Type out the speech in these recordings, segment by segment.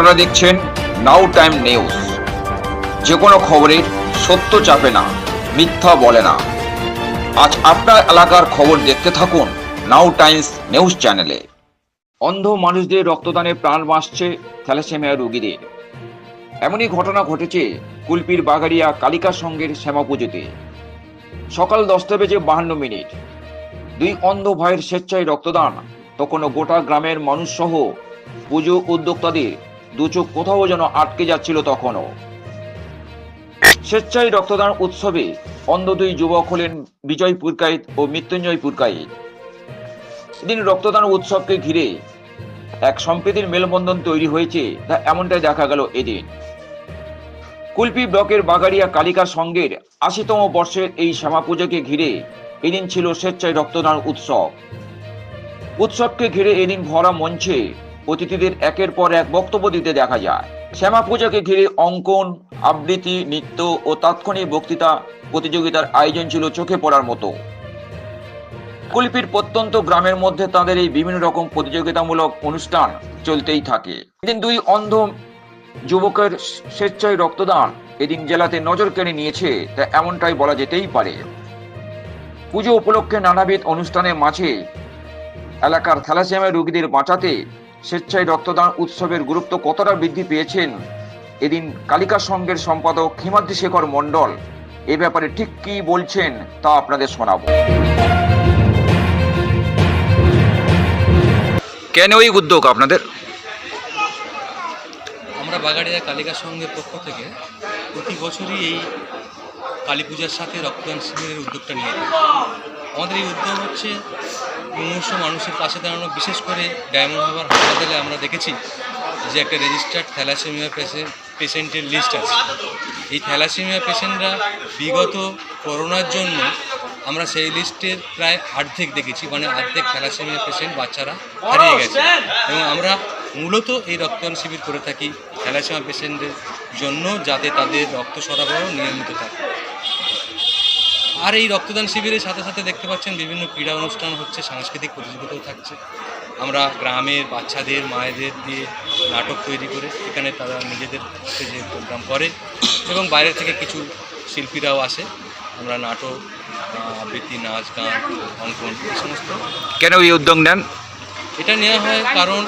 আপনারা দেখছেন নাও time news যে কোনো খবরের সত্য চাপে না, মিথ্যা বলে না। আজ আপনার এলাকার খবর দেখতে থাকুন নাও টাইমস নিউজ চ্যানেলে অন্ধ মানুষদের রক্তদানে প্রাণ বাঁচছে থ্যালাসেমিয়া রোগীদের। এমনই ঘটনা ঘটেছে কুলপির বাগাড়িয়া কালিকা সঙ্গের শ্যামা পুজোতে সকাল দশটা বেজে বাহান্ন মিনিট। দুই অন্ধ ভাইয়ের স্বেচ্ছায় রক্তদান, তখনও গোটা গ্রামের মানুষ সহ পুজো উদ্যোক্তাদের দু চোখ কোথাও যেন আটকে যাচ্ছিল তখনও। স্বেচ্ছায় রক্তদান উৎসবে অন্ধ দুই যুবক হলেন বিজয় পুরকাইত ও মৃত্যুঞ্জয় পুরকাইত এদিন রক্তদান উৎসবকে ঘিরে এক সম্প্রীতির মেলবন্ধন তৈরি হয়েছে, তা এমনটাই দেখা গেল এদিন। কুলপি ব্লকের বাগাড়িয়া কালিকা সংঘের আশিতম বর্ষের এই শ্যামা পুজোকে ঘিরে এদিন ছিল স্বেচ্ছায় রক্তদান উৎসব। উৎসবকে ঘিরে এদিন ভরা মঞ্চে অতিথিদের একের পর এক বক্তব্য দিতে দেখা যায়। শ্যামা পূজাকে ঘিরে অঙ্কন, আবৃত্তি, নৃত্য ও তাৎক্ষণিক বক্তৃতা প্রতিযোগিতার আয়োজন ছিল চোখে পড়ার মতো। কুলপির প্রত্যন্ত গ্রামের মধ্যে তাদের এই বিভিন্ন রকম প্রতিযোগিতামূলক অনুষ্ঠান চলতেই থাকে। এদিন দুই অন্ধ যুবকের স্বেচ্ছায় রক্তদান এদিন জেলাতে নজর কেড়ে নিয়েছে, তা এমনটাই বলা যেতেই পারে। পুজো উপলক্ষে নানাবিধ অনুষ্ঠানের মাঝে এলাকার থ্যালাসেমিয়া রোগীদের বাঁচাতে স্বেচ্ছায় রক্তদান উৎসবের গুরুত্ব কতটা বৃদ্ধি পেয়েছেন? এদিন কালিকা সংঘের সম্পাদক হিমাদ্রি শেখর মণ্ডল এ ব্যাপারে ঠিক কি বলছেন তা আপনাদের শোনাবো। কেন ওই উদ্যোগ আপনাদের? আমরা বাগাড়িয়া কালিকা সংঘের পক্ষ থেকে প্রতি বছরই এই কালী পূজার সাথে রক্তদান শিবিরের উদ্যোগটা নিয়ে আমাদের এই উদ্যোগ হচ্ছে মুমূর্ষ মানুষের পাশে দাঁড়ানো, বিশেষ করে ডায়মন্ড হারবার হাসপাতালে আমরা দেখেছি যে একটা রেজিস্টার্ড থ্যালাসেমিয়া পেশেন্ট পেশেন্টের লিস্ট আছে। এই থ্যালাসেমিয়া পেশেন্টরা বিগত করোনার জন্য আমরা সেই লিস্টের প্রায় অর্ধেক দেখেছি মানে অর্ধেক থ্যালাসেমিয়া পেশেন্ট বাচ্চারা হারিয়ে গেছে। এবং আমরা মূলত এই রক্তদান শিবির করে থাকি থ্যালাসেমিয়া পেশেন্টদের জন্য, যাতে তাদের রক্ত সরবরাহ নিয়মিত থাকে। আর এই রক্তদান শিবিরের সাথে সাথে দেখতে পাচ্ছেন বিভিন্ন ক্রীড়া অনুষ্ঠান হচ্ছে সাংস্কৃতিক প্রতিযোগিতাও থাকছে। আমরা গ্রামের বাচ্চাদের মায়েদের দিয়ে নাটক তৈরি করে এখানে তারা নিজেদের স্টেজে প্রোগ্রাম করে এবং বাইরে থেকে কিছু শিল্পীরাও আসে। আমরা নাটক আবৃত্তি নাচ গান অঙ্কন এই সমস্ত। কেন এই উদ্যোগ নেন? এটা নেওয়া হয় কারণ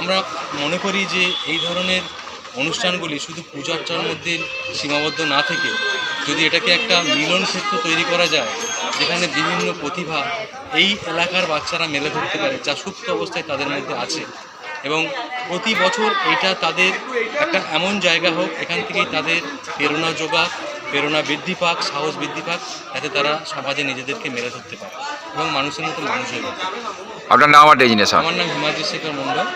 আমরা মনে করি যে এই ধরনের অনুষ্ঠানগুলি শুধু পূজার্চার মধ্যে সীমাবদ্ধ না থেকে যদি এটাকে একটা মিলন ক্ষেত্র তৈরি করা যায় যেখানে বিভিন্ন প্রতিভা এই এলাকার বাচ্চারা মেলে ধরতে পারে যা সুপ্ত অবস্থায় তাদের মধ্যে আছে এবং প্রতি বছর এটা তাদের একটা এমন জায়গা হোক এখান থেকেই তাদের প্রেরণা যোগাক প্রেরণা বৃদ্ধি পাক সাহস বৃদ্ধি পাক যাতে তারা সমাজে নিজেদেরকে মেলে ধরতে পারে এবং মানুষের মতো মানুষ হয়ে আপনার নাম আমার নাম হিমাদ্রি শেখর মন্ডল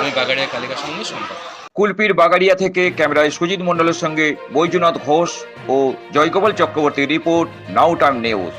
আমি বাগাড়িয়া কালিকা সঙ্গে সম্পর্ক কুলপির বাগাড়িয়া থেকে ক্যামেরায় সুজিত মণ্ডলের সঙ্গে বৈজনাথ ঘোষ ও জয়গোপাল চক্রবর্তীর রিপোর্ট, নাও টাইম নিউজ।